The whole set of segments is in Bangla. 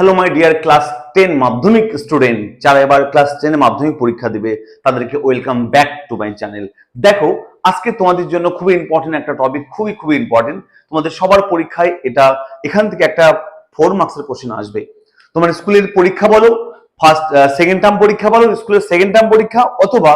Hello my dear class ten মাধ্যমিক স্টুডেন্ট যারা এবার ক্লাস টেনে মাধ্যমিক পরীক্ষা দিবে, তাদেরকে welcome back to my channel দেখো, আজকে তোমাদের জন্য খুবই ইম্পর্টেন্ট একটা টপিক খুবই খুবই ইম্পর্টেন্ট তোমাদের সবার পরীক্ষায় এটা, এখান থেকে একটা ফোর মার্কসের কোশ্চেন আসবে। তোমার স্কুলের পরীক্ষা বলো ফার্স্ট সেকেন্ড টার্ম পরীক্ষা বলো, স্কুলের সেকেন্ড টার্ম পরীক্ষা, অথবা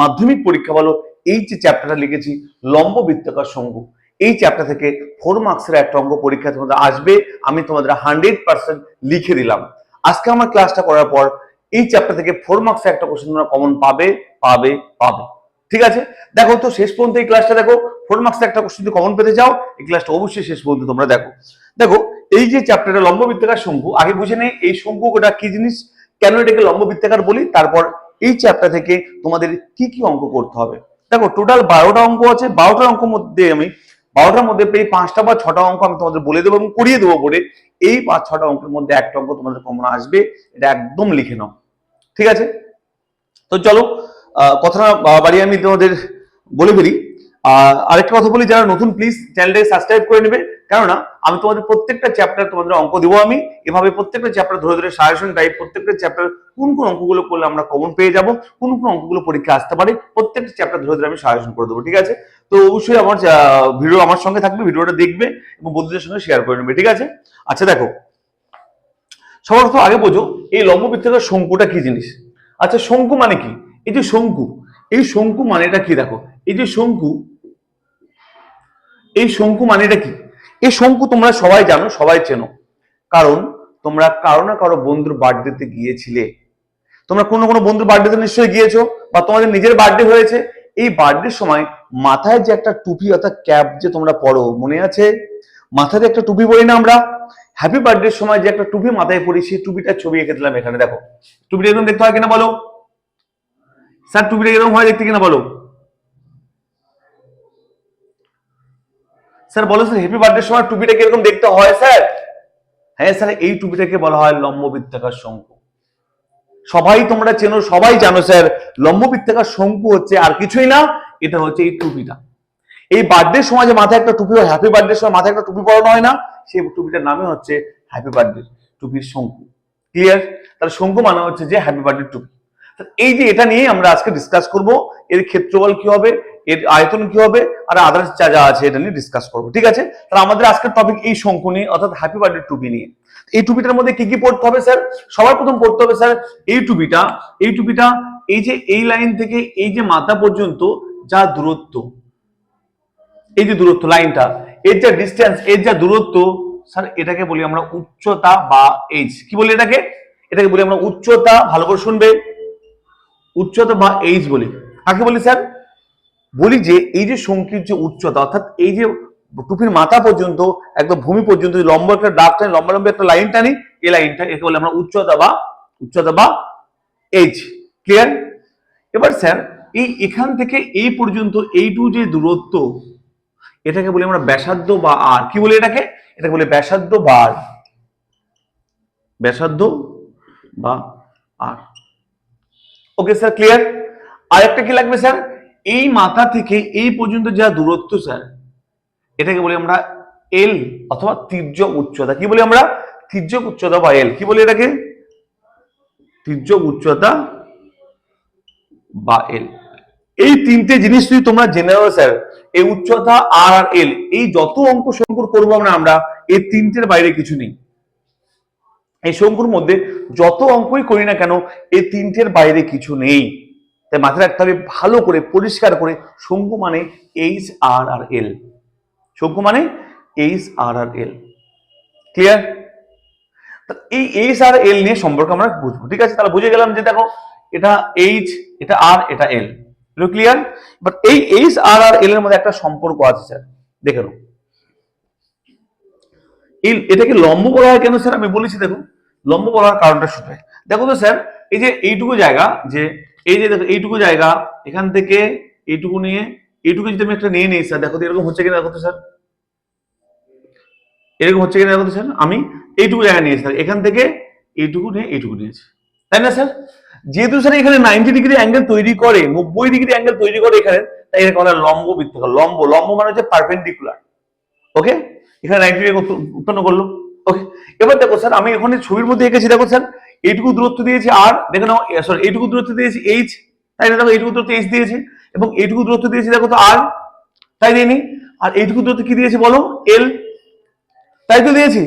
মাধ্যমিক পরীক্ষা বলো, এই যে চ্যাপ্টারটা লিখেছি লম্ব বৃত্তাকার শঙ্কু এই চ্যাপ্টার থেকে ফোর মার্কসের একটা অঙ্ক পরীক্ষা তোমাদের আসবে, আমি তোমাদের হান্ড্রেড পার্সেন্ট লিখে দিলাম। আজকে আমার ক্লাসটা করার পর এই চ্যাপ্টার থেকে ফোর মার্কসের একটা কোশ্চেন তোমরা কমন পাবে পাবে পাবে। ঠিক আছে? দেখো তো শেষ পর্যন্ত এই ক্লাসটা দেখো ফোর মার্কসের একটা কোশ্চেন যদি কমন পেতে যাও এই ক্লাসটা অবশ্যই শেষ পর্যন্ত তোমরা দেখো। দেখো, এই যে চ্যাপ্টারটা লম্ব বৃত্তাকার শঙ্কু, আগে বুঝে নেই এই শঙ্কু ওটা কি জিনিস, কেন এটাকে লম্ব বৃত্তাকার বলি? তারপর এই চ্যাপ্টার থেকে তোমাদের কি কি অঙ্ক করতে হবে। দেখো টোটাল বারোটা অঙ্ক আছে, বারোটা অঙ্ক মধ্যে আমি বারোটার মধ্যে এই পাঁচটা বা ছটা অঙ্ক আমি তোমাদের বলে দেবো এবং করিয়ে দেবো বলে এই পাঁচ, ছটা অঙ্কের মধ্যে একটা অঙ্ক তোমাদের কমন আসবে, এটা একদম লিখে নাও। ঠিক আছে? তো চলো কথা বাড়ি আমি তোমাদের বলে ফেলি। আর আরেকটা কথা বলি, যারা নতুন প্লিজ চ্যানেলটাকে সাবস্ক্রাইব করে নেবে। কেননা আমি তোমাদের প্রত্যেকটা চ্যাপ্টার তোমাদের অঙ্ক দেবো আমি। এভাবে প্রত্যেকটা চ্যাপ্টার ধরে ধরে সাজেশন টাইপ প্রত্যেকটা চ্যাপ্টার কোন কোন অঙ্কগুলো করলে আমরা কমন পেয়ে যাব, কোন কোন অঙ্কগুলো পরীক্ষা আসতে পারে, প্রত্যেকটা চ্যাপ্টার ধরে ধরে আমি সাজেশন করে দেবো, ঠিক আছে? তো অবশ্যই আমার ভিডিও আমার সঙ্গে থাকবে ভিডিওটা দেখবে এবং বন্ধুদের সঙ্গে শেয়ার করে নেবে, ঠিক আছে? আচ্ছা দেখো। সবার প্রথম আগে বোঝো, এই লম্ব বৃত্তাকার শঙ্কুটা কি জিনিস? আচ্ছা শঙ্কু মানে কি? এই যে শঙ্কু, এই শঙ্কু মানেটা কি দেখো? এই যে শঙ্কু, এই শঙ্কু মানেটা কি? এই শঙ্কু তোমরা সবাই জানো, সবাই চেনো। কারণ তোমরা কারও না কারও বন্ধুর বার্থডেতে গিয়েছিলে। তোমরা কোনো কোনো বন্ধুর বার্থডেতে নিশ্চয়ই গিয়েছো, বা তোমাদের নিজের বার্থডে হয়েছে। এই বার্থডের সময় মাথায় যে একটা টুপি, অর্থাৎ ক্যাপ যে তোমরা পরো, মনে আছে? মাথাতে একটা টুপি পরি না আমরা? হ্যাপি বার্থডের সময় যে একটা টুপি মাথায় পরি, সেই টুপিটার ছবি এঁকে দিলাম এখানে, দেখো। টুপিটা এরকম দেখতে হয় কিনা বলো? স্যার, টুপিটা এরকম হয় দেখতে কিনা বলো? স্যার, বলো স্যার হ্যাপি বার্থডের সময় টুপিটা কীরকম দেখতে হয়, স্যার? হ্যাঁ স্যার, এই টুপিটাকে বলা হয় লম্ব বৃত্তাকার শঙ্কু। সবাই তোমরা চেনো, সবাই জানো, স্যার লম্ব বৃত্তাকার শঙ্কু হচ্ছে আর কিছুই না, এটা হচ্ছে এই টুপিটা। এই বার্থডে সময় যে মাথায় একটা টুপি হয় হ্যাপি বার্থডে সময় মাথায় একটা টুপি পরানো হয় না, সেই টুপিটার নামে হচ্ছে হ্যাপি বার্থডে টুপির শঙ্কু। ক্লিয়ার তাহলে শঙ্কু মানে হচ্ছে যে হ্যাপি বার্থডে টুপি। এই যে এটা নিয়ে আমরা আজকে ডিসকাস করব, এর ক্ষেত্রফল কি হবে এর আয়তন কি হবে? আর আদার্স যা যা আছে এটা নিয়ে ডিসকাস করব, ঠিক আছে? তাহলে আমাদের আজকের টপিক এই শঙ্কু নিয়ে, অর্থাৎ হ্যাপি বার্থডে টুপি নিয়ে। এই টুপিটার মধ্যে কি কি পড়তে হবে স্যার সবার প্রথম পড়তে হবে স্যার এই টুপিটা এই টুপিটা এই যে এই লাইন থেকে এই যে মাথা পর্যন্ত যা দূরত্ব, এই যে দূরত্ব লাইনটা এর যা ডিস্টেন্স এর যা দূরত্ব স্যার এটাকে বলি আমরা উচ্চতা বা এইচ কি বলি এটাকে? এটাকে বলি আমরা উচ্চতা, ভালো করে শুনবে। উচ্চতা বা এইচ বলি। কাকে বলি স্যার বলি যে, এই যে শঙ্কির যে উচ্চতা, অর্থাৎ এই যে টুপির মাথা পর্যন্ত, একদম ভূমি পর্যন্ত লম্বা একটা ডাক টানি, লম্বা লম্বা একটা লাইন টানি, এই লাইনটা একে বলে আমরা উচ্চতা বা উচ্চতা বা এইচ ক্লিয়ার এবার স্যার, এই এখান থেকে এই পর্যন্ত এইটু যে দূরত্ব, এটাকে বলি আমরা ব্যাসার্ধ বা আর কি বলি এটাকে? এটাকে বলে ব্যাসার্ধ বা আর ব্যাসার্ধ বা আর ওকে স্যার ক্লিয়ার আর একটা কি লাগবে স্যার এই মাথা থেকে এই পর্যন্ত যা দূরত্ব, স্যার, এটাকে বলি আমরা এল অথবা তির্যক উচ্চতা। কি বলি আমরা? তির্যক উচ্চতা বা এল কি বলি এটাকে? তির্যক উচ্চতা বা এল এই তিনটে জিনিস যদি তোমরা জেনে নাও, স্যার, এই উচ্চতা আর আর এল এই যত অঙ্ক শঙ্কুর করব আমরা আমরা এই তিনটের বাইরে কিছু নেই। এই শঙ্কুর মধ্যে যত অঙ্কই করি না কেন, এই তিনটের বাইরে কিছু নেই। তাই মাথায় রাখতে হবে ভালো করে, পরিষ্কার করে, শঙ্কু মানে এইচ আর আর এল শঙ্কু মানে এইচ আর আর এল ক্লিয়ার এই এইচ আর এল নিয়ে সম্পর্ক আমরা বুঝব। ঠিক আছে? তাহলে বুঝে গেলাম যে দেখো, এটা এইচ এটা আর এটা এল ক্লিয়ার বাট এই এইচ আর আর এল এর মধ্যে একটা সম্পর্ক আছে, স্যার। দেখে নাও। এই, এটাকে লম্ব বলা হয় কেন, স্যার? আমি বলেছি, দেখো। লম্ব বলার কারণটা শুধু দেখো তো, স্যার, এই যে এইটুকু জায়গা যে এই যে দেখো, এইটুকু জায়গা, এখান থেকে এইটুকু নিয়ে, এইটুকু যদি আমি একটা নিয়ে নিই, স্যার, দেখো এরকম হচ্ছে কিনা, দেখো স্যার। এরকম হচ্ছে কিনা, দেখো স্যার, আমি এইটুকু জায়গা নিয়েছি স্যার, এখান থেকে এইটুকু নিয়ে, এইটুকু নিয়েছি। তাই না, স্যার? যেহেতু, স্যার, এখানে নাইনটি ডিগ্রি অ্যাঙ্গেল তৈরি করে, নব্বই ডিগ্রি অ্যাঙ্গেল তৈরি করে এখানে, তাই এটাকে বলা লম্ব বৃত্তাকার লম্ব লম্ব মানে হচ্ছে পারপেন্ডিকুলার ওকে এখানে নাইনটি ডিগ্রি উৎপন্ন করল। ওকে এবার দেখো, স্যার, আমি এখানে ছবির মধ্যে এঁকেছি, দেখো, স্যার এইটুকু দূরত্ব দিয়েছি আর দেখে নাও সরি এইটুকু দূরত্ব দিয়েছি এইচ তাই না দেখো এইটুকু দূরত্ব এইচ দিয়েছে, এবং এইটুকু দূরত্ব দিয়েছি দেখো তো আর তাই দিইনি? আর এইটুকু দূরত্ব কি দিয়েছি বলো? এল তাই তো দিয়েছি।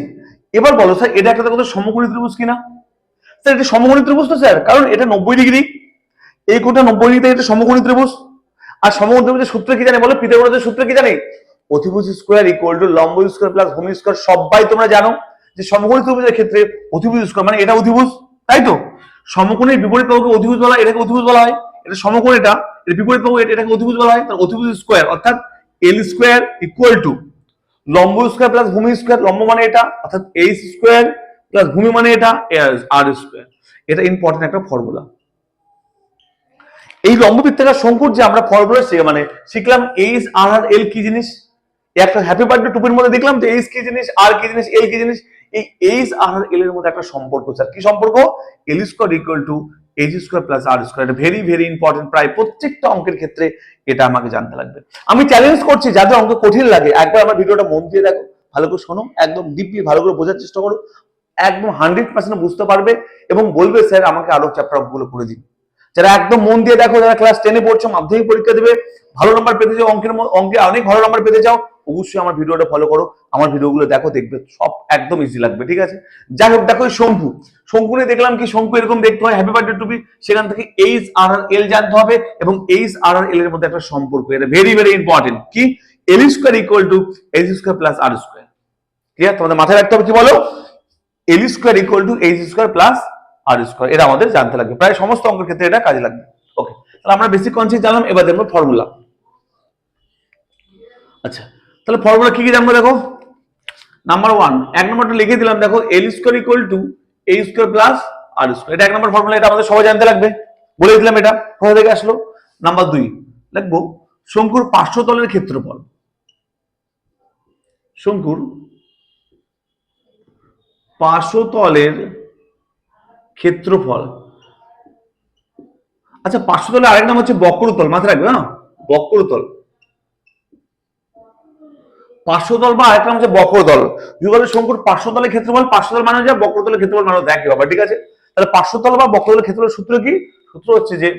এবার বলো স্যার এটা একটা দেখো তো সমকোণী ত্রিভুজ কিনা? স্যার এটা সমকোণী ত্রিভুজ তো স্যার কারণ এটা নব্বই ডিগ্রি। এই কোণটা নব্বই ডিগ্রি এটা সমকোণী ত্রিভুজ। আর সমকোণী ত্রিভুজের সূত্র কি জানে বলো? পিথাগোরাসের সূত্র কি জানে? অতিভুজ স্কোয়ার ইকুয়াল টু লম্ব স্কোয়ার প্লাস ভূমি স্কোয়ার সবাই তোমরা জানো যে সমকোণী ত্রিভুজের ক্ষেত্রে অতিভুজ স্কোয়ার মানে এটা অতিভুজ। তাই তো? সমকোণের বিপরীত বাহুকে অতিভুজ বলা এটাকে অতিভুজ বলা হয়। এটা সমকোণ এটা, এর বিপরীত এটা- এটাকে অতিভুজ বলা হয়, তার অতিভুজ স্কোয়ার অর্থাৎ এল স্কোয়ার ইকুয়াল টু লম্ব স্কোয়ার প্লাস ভূমি স্কোয়ার লম্ব মানে এটা, অর্থাৎ এইচ স্কোয়ার প্লাস ভূমি মানে এটা আর স্কোয়ার এটা ইম্পর্টেন্ট একটা ফর্মুলা এই লম্ব বৃত্তাকার শঙ্কুর যে আমরা ফর্মুলা মানে শিখলাম এইচ আর আর এল কি জিনিস? একটা হ্যাপি বার্থডে টুপির মধ্যে দেখলাম যে এইচ কি জিনিস আর কি জিনিস এল কি জিনিস। এই এইচ আর আর এল এর মধ্যে একটা সম্পর্ক স্যার। কি সম্পর্ক? L square equal to H square plus R square এটা ভেরি ভেরি ইম্পর্টেন্ট প্রায় প্রত্যেকটা অঙ্কের ক্ষেত্রে এটা আমাকে জানতে লাগবে। আমি চ্যালেঞ্জ করছি যাদের অঙ্ক কঠিন লাগে। একবার আমার ভিডিওটা মন দিয়ে দেখো, ভালো করে শোনো, একদম ডিপলি ভালো করে বোঝার চেষ্টা করো, একদম হান্ড্রেড পার্সেন্ট বুঝতে পারবে এবং বলবে, স্যার, আমাকে আরও চ্যাপ্টারগুলো করে দিন। যারা একদম মন দিয়ে দেখো, যারা ক্লাস টেনে পড়ছো, মাধ্যমিক পরীক্ষা দেবে ভালো নাম্বার পেতে চাও, অঙ্কের অঙ্কে অনেক ভালো নাম্বার পেতে চাও, অবশ্যই আমার ভিডিওটা ফলো করো। আমার ভিডিওগুলো দেখো, দেখবে সব একদম ইজি লাগবে, ঠিক আছে? যাই হোক, দেখো শঙ্কু শঙ্কু। নিয়ে দেখলাম কি শঙ্কু এরকম দেখতে হয় হ্যাপি বার্থডে টুপি সেখান থেকে এইচ আর আর এল জানতে হবে এবং এইচ আর আর এল এর মধ্যে একটা সম্পর্ক, এটা ভেরি ভেরি ইম্পর্টেন্ট কি? L square equal to H square plus R square ঠিক আছে তোমাদের মাথায় রাখতে হবে কি বলো? L square equal to H square plus R square এটা আমাদের জানতে লাগবে। প্রায় সমস্ত অঙ্কের ক্ষেত্রে এটা কাজে লাগবে। ওকে তাহলে আমরা বেসিক কনসেপ্ট জানলাম, এবার দেখব ফর্মুলা আচ্ছা তাহলে ফর্মুলা কি কি জানব দেখো? নাম্বার ওয়ান এক নম্বরটা লিখে দিলাম, দেখো L square equal to A square plus R square এটা এক নম্বর ফর্মুলা, এটা আমাদের সবাই জানতে লাগবে। বলে দিলাম এটা, কোথা থেকে আসলো? নাম্বার দুই লিখব শঙ্কুর পার্শ্বতলের ক্ষেত্রফল। শঙ্কুর পার্শ্বতলের ক্ষেত্রফল। আচ্ছা পার্শ্বতলের আরেক নাম হচ্ছে বক্রতল, মাথায় রাখবে না বক্রতল। পার্শ্বতল বা আরেকটা হচ্ছে বক্রতল যুগলের শঙ্কুর পার্শ্বতলের ক্ষেত্রফল পার্শ্বতল মানে যা বক্রতলের ক্ষেত্রফল মানে দেখে বাবা ঠিক আছে? তাহলে পার্শ্বতল বা বক্রতলের ক্ষেত্রফলের সূত্র কি? সূত্র হচ্ছে যে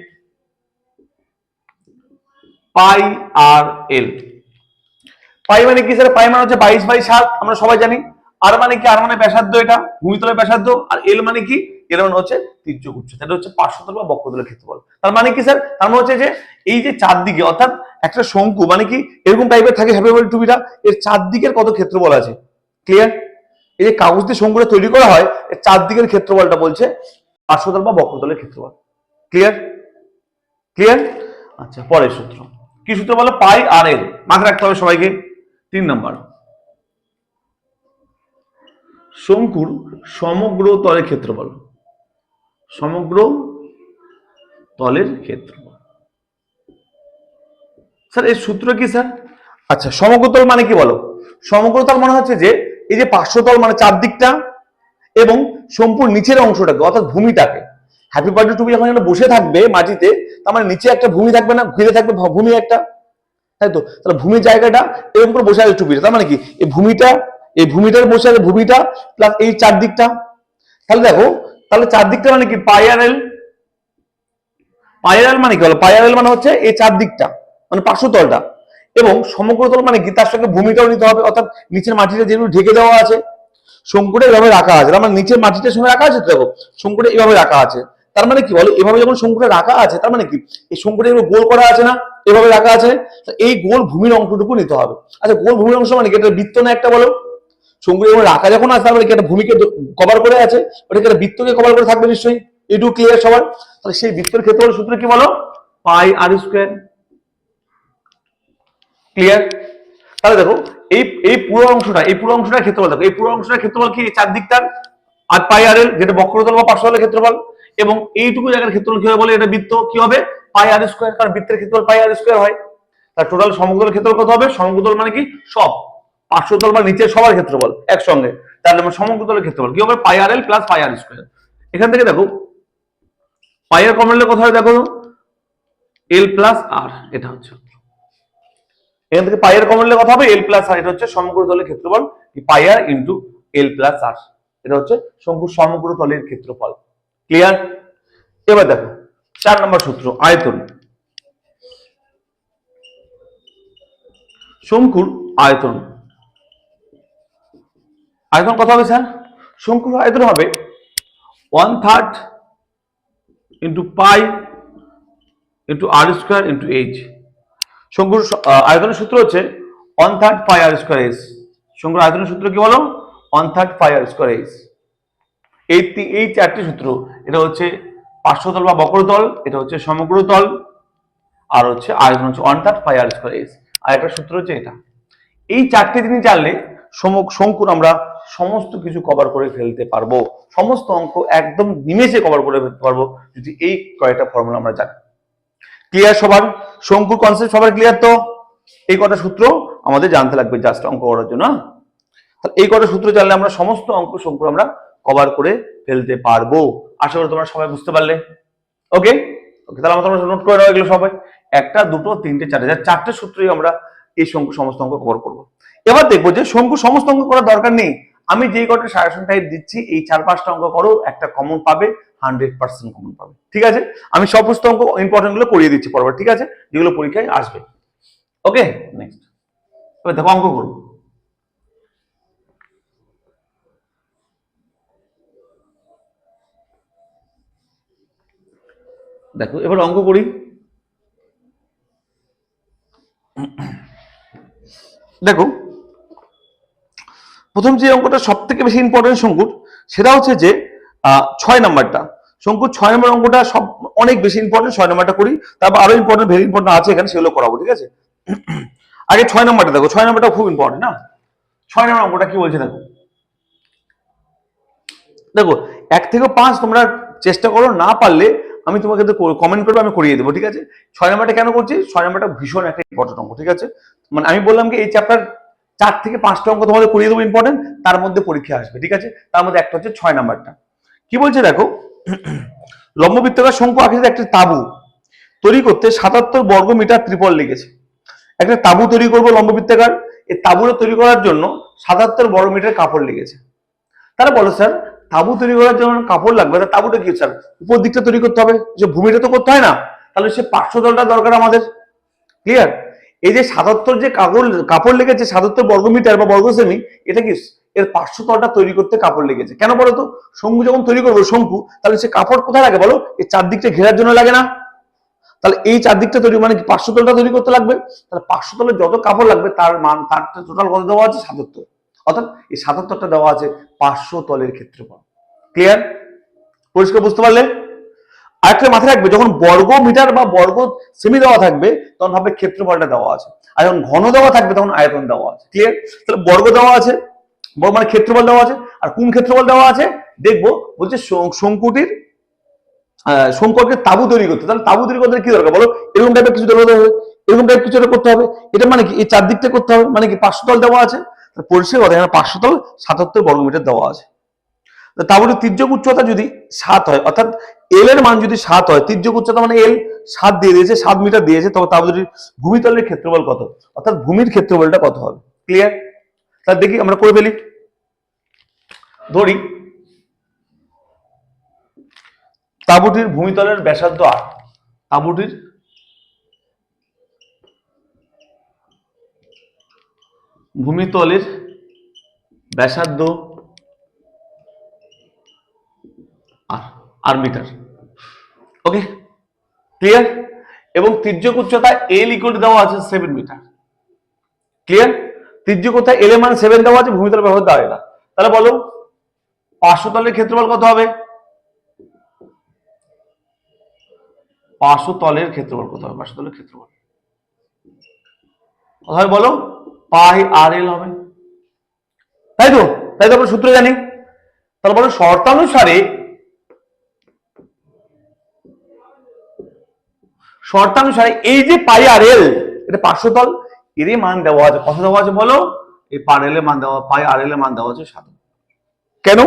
পাই আর এল। পাই মানে কি স্যার? পাই মানে হচ্ছে বাইশ বাই সাত, আমরা সবাই জানি। আর মানে কি? আর মানে ব্যাসার্ধ এটা, ভূমিতলের ব্যাসার্ধ। আর এল মানে কি? মানে হচ্ছে তির্যক উচ্চতা এটা হচ্ছে পার্শ্বতল বা বক্রতলের ক্ষেত্রফল। তার মানে কি, স্যার? তার মানে হচ্ছে যে এই যে চারদিকে, অর্থাৎ একটা শঙ্কু মানে কি, এরকম টাইপের থাকে হ্যাপি বল টুবিটা এর চারদিকের কত ক্ষেত্রফল আছে? ক্লিয়ার এই যে কাগজ দিয়ে শঙ্কুটা তৈরি করা হয়, এর চারদিকের ক্ষেত্রফলটা বলছে পার্শ্বতল বা বক্রতলের ক্ষেত্রফল। ক্লিয়ার ক্লিয়ার আচ্ছা পরের সূত্র। কি সূত্র বলো? পাই আর এল মাথায় রাখতে হবে সবাইকে। তিন নম্বর। শঙ্কুর সমগ্র তলের ক্ষেত্রফল। সমগ্র তলের ক্ষেত্র। স্যার, এর সূত্র কি, স্যার? আচ্ছা সমগ্রতল মানে কি বলো? সমগ্রতল মানে হচ্ছে যে, এই যে পার্শ্বতল মানে চারদিকটা এবং সম্পূর্ণ নিচের অংশটাকে, অর্থাৎ ভূমিটাকে। হ্যাপি বার্থডে টুপি যখন বসে থাকবে মাটিতে, তার মানে নিচে একটা ভূমি থাকবে না, ঘিরে থাকবে ভূমি একটা। তাই তো? তাহলে ভূমির জায়গাটা এরকম করে বসে আছে টুপিটা, তার মানে কি? এই ভূমিটা, এই ভূমিটার বসে আছে ভূমিটা প্লাস এই চারদিকটা। তাহলে দেখো তাহলে চারদিকটা মানে কি? পাইয়ারেল পাইয়ারেল মানে কি হলো পাইয়ারেল মানে হচ্ছে এই চারদিকটা মানে পার্শ্বতলটা। এবং সমগ্রতল মানে কি? তার সঙ্গে ভূমিটাও নিতে হবে, অর্থাৎ নিচের মাটিটা যেগুলো ঢেকে দেওয়া আছে, শঙ্কুটা এভাবে রাখা আছে। তার মানে নিচের মাটিটার সঙ্গে রাখা আছে দেখো, শঙ্কুটা এভাবে রাখা আছে। তার মানে কি বলো? এভাবে যখন শঙ্কুটা রাখা আছে, তার মানে কি? এই শঙ্কুটা এগুলো গোল করা আছে না, এভাবে রাখা আছে এই গোল ভূমির অংশটুকু নিতে হবে। আচ্ছা গোল ভূমির অংশ মানে কি? এটা বৃত্ত না একটা বলো? শঙ্কুটা যখন রাখা যখন আছে তার কি একটা ভূমিকে কভার করে আছে? ওটাকে একটা বৃত্তকে কভার করে থাকবে নিশ্চয়ই? এটুকু ক্লিয়ার সবার? তাহলে সেই বৃত্তের ক্ষেত্রে সূত্র কি বলো? পাই আর স্কোয়ার ক্লিয়ার তাহলে দেখো, এই এই পুরো অংশটা, এই পুরো অংশটার ক্ষেত্রফল দেখো। এই পুরো অংশটার ক্ষেত্রফল কি? চারদিকটার। আর পাই আর এল যেটা বক্রতল বা পার্শ্বতলের ক্ষেত্রফল। এবং এইটুকু জায়গার ক্ষেত্রফল কি হবে বলে? এটা বৃত্ত কি হবে? পাই আর স্কোয়ার কারণ বৃত্তের ক্ষেত্রফল পাই আর স্কোয়ার হয়। তার টোটাল সমগ্রের ক্ষেত্রফল কত হবে? সমগ্রতল মানে কি? সব। পার্শ্বতল বা নিচের সবার ক্ষেত্রফল একসঙ্গে তাহলে আমার সমগ্রতলের ক্ষেত্রফল। কি হবে? পাই আর এল প্লাস পাই আর স্কোয়ার এখান থেকে দেখো পাই আর কমন হয় দেখো? এল প্লাস আর এটা হচ্ছে এখান থেকে পাইয়ের কমন কথা হবে এল প্লাস আর এটা হচ্ছে সমগ্র দলের ক্ষেত্রফল। পাইয়ার ইন্টু এল প্লাস আর এটা হচ্ছে সমগ্র তলের ক্ষেত্রফল। ক্লিয়ার এবার দেখো, চার নম্বর সূত্র, আয়তন। শঙ্কুর আয়তন। আয়তন কত হবে, স্যার? শঙ্কুর আয়তন হবে। One third into pi into R square into H শঙ্কুর আয়তনের সূত্র হচ্ছে one third pi R square H শঙ্কুর আয়তনের সূত্র কি বলো? One third pi R square H এই এই চারটি সূত্র, এটা হচ্ছে পার্শ্বতল বা বক্রতল, এটা হচ্ছে সমগ্র তল, আর হচ্ছে আয়তন হচ্ছে one third pi R square H আর একটা সূত্র হচ্ছে এটা। এই চারটে জিনিস জানলে শঙ্কুর আমরা সমস্ত কিছু কভার করে ফেলতে পারব। সমস্ত অঙ্ক একদম নিমেষে কভার করে ফেলতে পারব। যদি এই কয়েকটা ফর্মুলা আমরা জানি। ক্লিয়ার সবার? শঙ্কুর কনসেপ্ট সবার ক্লিয়ার তো? এই কটা সূত্র আমাদের জানতে লাগবে জাস্ট অঙ্ক করার জন্য হ্যাঁ? তাহলে এই কটা সূত্র জানলে আমরা সমস্ত অঙ্ক শঙ্কুর আমরা কভার করে ফেলতে পারব। আশা করি তোমরা সবাই বুঝতে পারলে। ওকে ওকে তাহলে আমরা তোমরা নোট করে নাও এগুলো সবাই। একটা, দুটো, তিনটে, চারটে চারটে সূত্রই আমরা এই শঙ্কু সমস্ত অঙ্ক কভার করব। এবার দেখব যে শঙ্কু সমস্ত অঙ্ক করার দরকার নেই। আমি যেই কটা সাজেশন টাইপ দিচ্ছি, এই চার পাঁচটা অঙ্ক করো, একটা কমন পাবে হান্ড্রেড পার্সেন্ট কমন পাবে। ঠিক আছে? আমি সমস্ত অঙ্ক ইম্পর্টেন্টগুলো করিয়ে দিচ্ছি পরবার ঠিক আছে? যেগুলো পরীক্ষায় আসবে। ওকে নেক্সট এবার দেখো অঙ্ক করব দেখো, এবার অঙ্ক করি। দেখো প্রথম যে অঙ্কটা সব থেকে বেশি ইম্পর্টেন্ট শঙ্কুর সেটা হচ্ছে যে ছয় নাম্বারটা। শঙ্কুর ছয় নম্বর অঙ্কটা সব, অনেক বেশি ইম্পর্টেন্ট ছয় নাম্বারটা করি। তারপর আরও ইম্পর্টেন্ট ভেরি ইম্পর্টেন্ট আছে এখানে, সেগুলো করাবো, ঠিক আছে? আগে ছয় নাম্বারটা দেখো, ছয় নাম্বারটা খুব ইম্পর্টেন্ট না? ছয় নম্বর অঙ্কটা কি বলছে দেখো? দেখো, এক থেকে পাঁচ তোমরা চেষ্টা করো, না পারলে আমি তোমাকে কমেন্ট করব, আমি করিয়ে দেবো, ঠিক আছে? ছয় নম্বরটা কেন করছি? ছয় নম্বরটা ভীষণ একটা ইম্পর্টেন্ট অঙ্ক, ঠিক আছে? মানে আমি বললাম কি, এই চ্যাপ্টার চার থেকে পাঁচটা অঙ্ক তোমাদের করিয়ে দেবো ইম্পর্টেন্ট তার মধ্যে পরীক্ষা আসবে, ঠিক আছে? তার মধ্যে একটা হচ্ছে ছয় নাম্বারটা। কি বলছে দেখো? লম্ববৃত্তাকার শঙ্কু আকৃতির একটা তাবু, তৈরি করতে সাতাত্তর বর্গ মিটার ত্রিপল লেগেছে। একটা তাবু তৈরি করব লম্ববৃত্তাকার, এই তাবুটা তৈরি করার জন্য সাতাত্তর বর্গ মিটার কাপড় লেগেছে। তারা বলো স্যার, তাবু তৈরি করার জন্য কাপড় লাগবে, তা তাবুটা কি স্যার? উপর দিকটা তৈরি করতে হবে, যে ভূমিটা তো করতে হয় না? তাহলে সে পার্শ্বতলটা দরকার আমাদের। ক্লিয়ার এই যে সাতাত্তর যে কাপড় কাপড় লেগেছে, সাতাত্তর বর্গ মিটার বা বর্গ সেমি এটা কি এর পার্শ্বতলটা তৈরি করতে কাপড় লেগেছে? কেন বলো তো? শঙ্কু যখন তৈরি করব শঙ্কু, তাহলে সে কাপড় কোথায় লাগে বলো? এই চারদিকটা ঘেরার জন্য লাগে না। তাহলে এই চারদিকটা তৈরি মানে পার্শ্বতলটা তৈরি করতে লাগবে? তাহলে পার্শ্বতলে যত কাপড় লাগবে, তার মান, তার টোটাল কত দেওয়া আছে? সাতাত্তর। অর্থাৎ এই সাতাত্তরটা দেওয়া আছে পার্শ্ব তলের ক্ষেত্রফল। ক্লিয়ার পরিষ্কার বুঝতে পারলে? আরেকটা মাথায় রাখবে, যখন বর্গ মিটার বা বর্গ সেমি দেওয়া থাকবে, তখন ভাবে ক্ষেত্রফলটা দেওয়া আছে। আর যখন ঘন দেওয়া থাকবে, তখন আয়তন দেওয়া আছে। ক্লিয়ার তাহলে বর্গ দেওয়া আছে, বর্গ মানে ক্ষেত্রফল দেওয়া আছে, আর কোন ক্ষেত্রফল দেওয়া আছে? দেখব, বলছে শঙ্কুটির শঙ্করকে তাবু তৈরি করতে। তাহলে তাবু তৈরি করতে কি দরকার বলো? এরকম টাইপের কিছু করতে হবে। এরকম টাইপ কিছু করতে হবে। এটা মানে কি? এই চারদিকটা করতে হবে। মানে কি? পাঁচশো তল দেওয়া আছে। এখানে পাঁচশো তল সাতাত্তর বর্গমিটার দেওয়া আছে। তা তাবুটির তির্যক উচ্চতা যদি সাত হয়, অর্থাৎ এল এর মান যদি সাত হয়, তির্যক উচ্চতা মানে এল সাত দিয়ে দিয়েছে, সাত মিটার দিয়েছে, তবে তাবুটির ভূমিতলের ক্ষেত্রফল কত? অর্থাৎ ভূমির ক্ষেত্রফলটা কত হবে? ক্লিয়ার তাহলে দেখি, আমরা করে ফেলি। ধরি। তাঁবুটির ভূমিতলের ব্যাসার্ধ আট। তাঁবুটির ভূমিতলের ব্যাসার্ধ আর মিটার ওকে ক্লিয়ার এবং তির্যক উচ্চতা এল ইকুয়াল দেওয়া আছে সেভেন মিটার ক্লিয়ার তির্যক উচ্চতা এল এর মান সেভেন দেওয়া আছে ভূমিতল ব্যবহার দেওয়া না। তাহলে বলো, পার্শ্বতলের ক্ষেত্রফল কত হবে? পার্শ্বতলের ক্ষেত্রফল কত হবে? পার্শ্বতলের ক্ষেত্রফল। কত হবে বলো, পাই আর এল হবে। তাই তো? তাই তো আমরা সূত্র জানি। তাহলে বলো, শর্তানুসারে শর্তানুসারে এই যে পাই আর এল এটা পার্শ্বতল, এরই মান দেওয়া আছে। কত দেওয়া আছে বলো? এই পার এল এর মান দেওয়া পাই আর এল মান দেওয়া আছে সাত। কেন?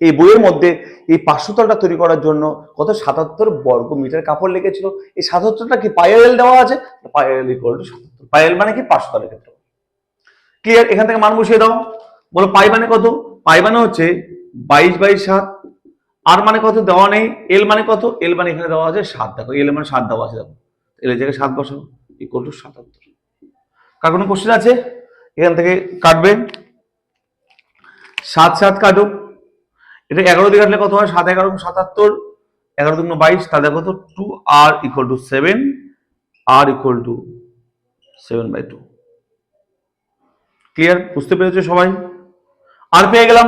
এই বইয়ের মধ্যে এই পার্শ্বতলটা তৈরি করার জন্য কত? সাতাত্তর বর্গ মিটার কাপড় লেগেছিল। এই সাতাত্তরটা কি পায়েল দেওয়া আছে? পায়েল ইকুয়াল টু সাতাত্তর। পায়েল মানে কি? পার্শ্বতলের ক্ষেত্রে। ক্লিয়ার এখান থেকে মান বসিয়ে দাও। বলো, পাই মানে কত? পাই মানে হচ্ছে বাইশ বাই সাত আর মানে কত দেওয়া নেই? এল মানে কত? এল মানে এখানে দেওয়া আছে সাত। দেখো এল মানে সাত দেওয়া আছে, দেখো। এল এর জায়গায় সাত বসাও ইকুয়াল টু সাতাত্তর। কার কোনো কোশ্চেন আছে? এখান থেকে কাটবে। সাত সাত কাটো এটা এগারো দিয়ে কাটলে কত হয়? সাত, এগারো সাতাত্তর। এগারো, দুগুণ বাইশ তাহলে কত two R equal to seven R equal to seven by two clear বুঝতে পেরেছ সবাই? আর পেয়ে গেলাম।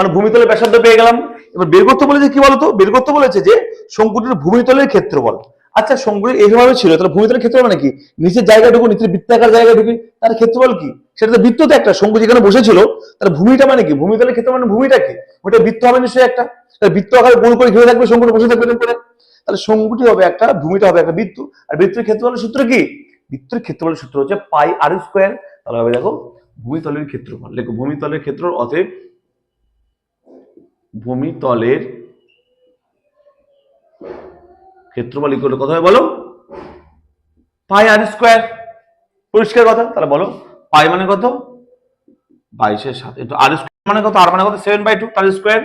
মানে ভূমিতলের ব্যাসার্ধ পেয়ে গেলাম। এবার বের করতে বলেছে কি বলতো? বের করতে বলেছে যে শঙ্কুটির ভূমিতলের ক্ষেত্রফল। আচ্ছা শঙ্কুটির এইভাবে ছিল, তাহলে ভূমিতলের ক্ষেত্রফল মানে কি? নিচের জায়গাটুকু, নিচের বৃত্তাকার জায়গা ঢুকি তার ক্ষেত্রফল কি? সেটা তো বৃত্ত তো একটা শঙ্কু যেখানে বসেছিল, তাহলে ভূমিটা মানে কি? ভূমিতলের ক্ষেত্র মানে ভূমিটা কি? ওটা বৃত্ত হবে নিশ্চয়ই একটা। তাহলে বৃত্ত আকারে গোল করে ঘিরে থাকবে শঙ্কুটা বসে থাকবে করে। তাহলে শঙ্কুটি হবে একটা, ভূমিটা হবে একটা বৃত্ত। আর বৃত্তের ক্ষেত্রফলের সূত্র কি? বৃত্তের ক্ষেত্রফলের সূত্র হচ্ছে পাই আর স্কোয়ার। তাহলে হবে দেখো, ভূমিতলের ক্ষেত্রফল। দেখো, ভূমিতলের ক্ষেত্র অতএব ভূমিতলের ক্ষেত্রফল ইকুয়াল কত হয় বলো? পাই আর স্কোয়ার পরিষ্কার কথা, তাহলে বলো, পাই মানে কত? বাইশের সাথে, একটু আর স্কোয়ার মানে কত? আর মানে কত? সেভেন বাই টু তার স্কোয়ার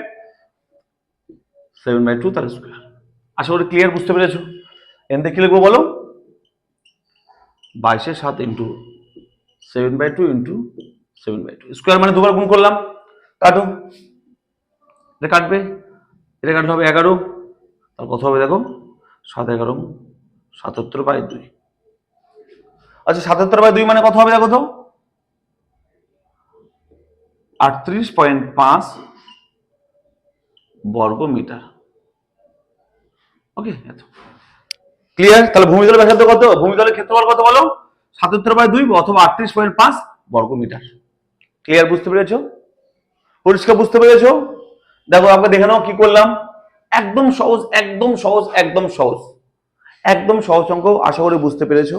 সেভেন বাই টু তার স্কোয়ার আশা করি ক্লিয়ার বুঝতে পেরেছ। এনতে কি লিখব বলো? বাইশের সাত into seven by two into seven by two square মানে দুবার গুণ করলাম। কাটো এটা কাটবে? এটা কাটতে হবে এগারো। তার কত হবে দেখো? সাত এগারো। সাতাত্তর বাই দুই। আচ্ছা সাতাত্তর বাই দুই মানে কত হবে দেখো তো? আটত্রিশ পয়েন্ট পাঁচ বর্গ মিটার। ওকে, এত। ক্লিয়ার? তাহলে ভূমিতলের ব্যাসার্ধ কত? ভূমিতলের ক্ষেত্রফল কত বলো? সাতাত্তর বাই দুই অথবা আটত্রিশ পয়েন্ট পাঁচ বর্গ মিটার। ক্লিয়ার বুঝতে পেরেছ? পরিষ্কার বুঝতে পেরেছ? দেখো, আমরা দেখে নাও কি করলাম? একদম সহজ একদম সহজ একদম সহজ। একদম সহজ অঙ্ক আশা করি বুঝতে পেরেছ।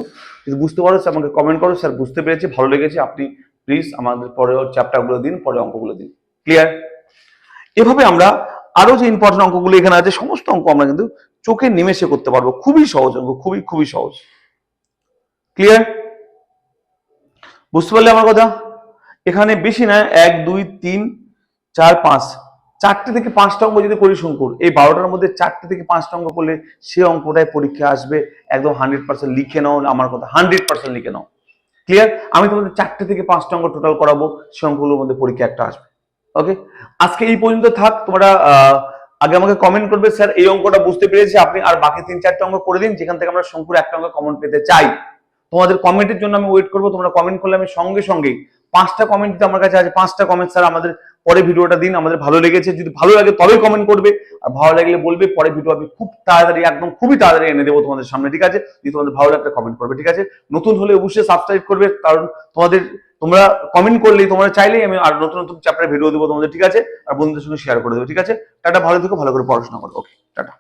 যদি বুঝতে পারো স্যার আমাকে কমেন্ট করো। স্যার বুঝতে পেরেছি, ভালো লেগেছে। আপনি প্লিজ আমাদের পরে চ্যাপ্টারগুলো দিন পরে অঙ্কগুলো দিন। ক্লিয়ার এভাবে আমরা আরও যে ইম্পর্টেন্ট অঙ্কগুলো এখানে আছে, সমস্ত অঙ্ক আমরা কিন্তু চোখে নিমেষে করতে পারব। খুবই সহজ অঙ্ক, খুবই খুবই সহজ। ক্লিয়ার বুঝতে পারলে আমার কথা? এখানে বেশি না, এক, দুই, তিন, চার, পাঁচ। চারটে থেকে পাঁচটা অঙ্ক যদি করি শঙ্কুর, এই বারোটার মধ্যে চারটে থেকে পাঁচটা অঙ্ক করলে সে অঙ্কটাই পরীক্ষা আসবে, একদম হান্ড্রেড পার্সেন্ট লিখে নাও, আমার কথা হান্ড্রেড পার্সেন্ট লিখে নাও। ক্লিয়ার আমি তোমাদের চারটে থেকে পাঁচটা অঙ্ক টোটাল করাবো, সে অঙ্কগুলোর মধ্যে পরীক্ষা একটা আসবে। ওকে আজকে এই পর্যন্ত থাক, তোমরা আগে আমাকে কমেন্ট করবে, স্যার, এই অঙ্কটা বুঝতে পেরেছি, আপনি আর বাকি তিন চারটা অঙ্ক করে দিন, যেখান থেকে আমরা শঙ্কুর একটা অঙ্ক কমন পেতে চাই। তোমাদের কমেন্টের জন্য আমি ওয়েট করব, তোমরা কমেন্ট করলে আমি সঙ্গে সঙ্গে পাঁচটা কমেন্ট আমার কাছে আছে, পাঁচটা কমেন্ট স্যার, আমাদের পরে ভিডিওটা দিন, আমাদের ভালো লেগেছে, যদি ভালো লাগে তবে কমেন্ট করবে, আর ভালো লাগলে বলবে পরে ভিডিও আমি খুব তাড়াতাড়ি, একদম খুবই তাড়াতাড়ি এনে দেবো তোমাদের সামনে, ঠিক আছে? যদি তোমাদের ভালো লাগলে কমেন্ট করবে, ঠিক আছে? নতুন হলে অবশ্যই সাবস্ক্রাইব করবে, কারণ তোমাদের, তোমরা কমেন্ট করলেই, তোমরা চাইলেই আমি আর নতুন নতুন চ্যাপ্টার ভিডিও দেবো তোমাদের, ঠিক আছে? আর বন্ধুদের সঙ্গে শেয়ার করে দেবো, ঠিক আছে? টাটা, ভালো থেকো, ভালো করে পড়াশোনা করো ওকে টাটা।